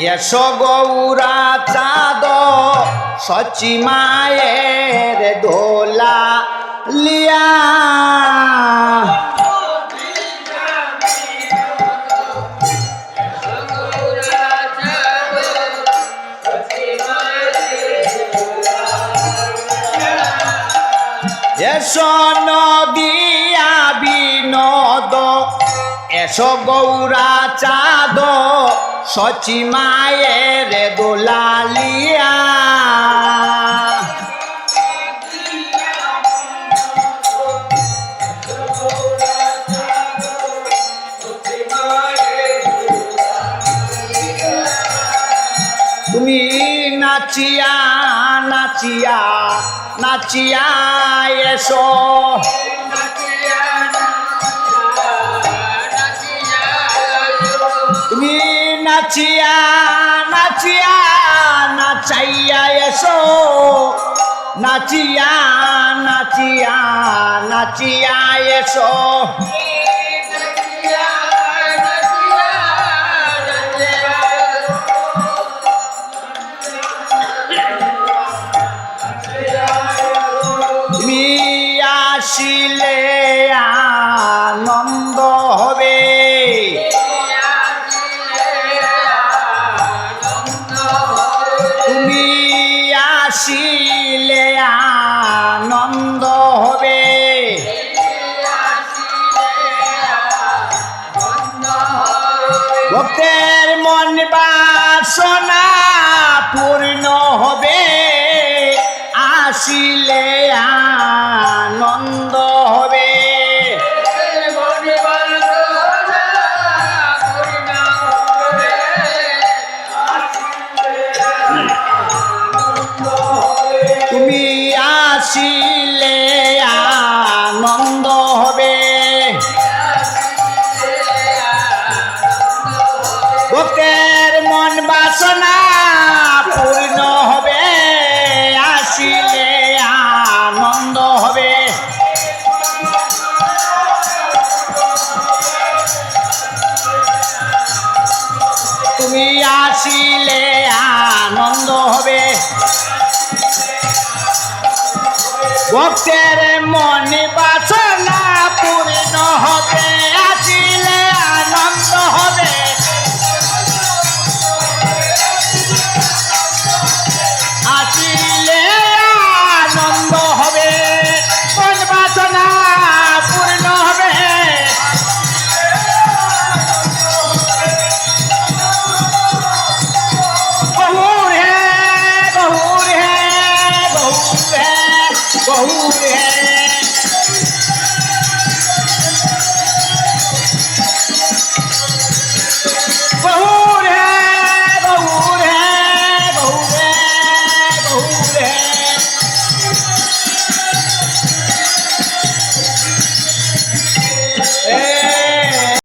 এসো গৌরা চাঁদ সচি মায়ের দোলা লিয়া। এসো নদিয়া বিনোদ এসো গৌরা চাঁদ সচি মায়ের দোলালিয়া তুমি নাচিয়া নাচিয়া নাচিয়া এসো। নাচিয়া নাচিয়া নাচাইয়া এসো। নাচিয়া নাচিয়া নাচিয়া এসো। তুমি ভক্তের মন বাসনা পূর্ণ হবে। তুমি আসিলে আনন্দ হবে। ভক্তের মনে বাসনা পূর্ণ হবে আসিলে আনন্দ হবে। আসিলে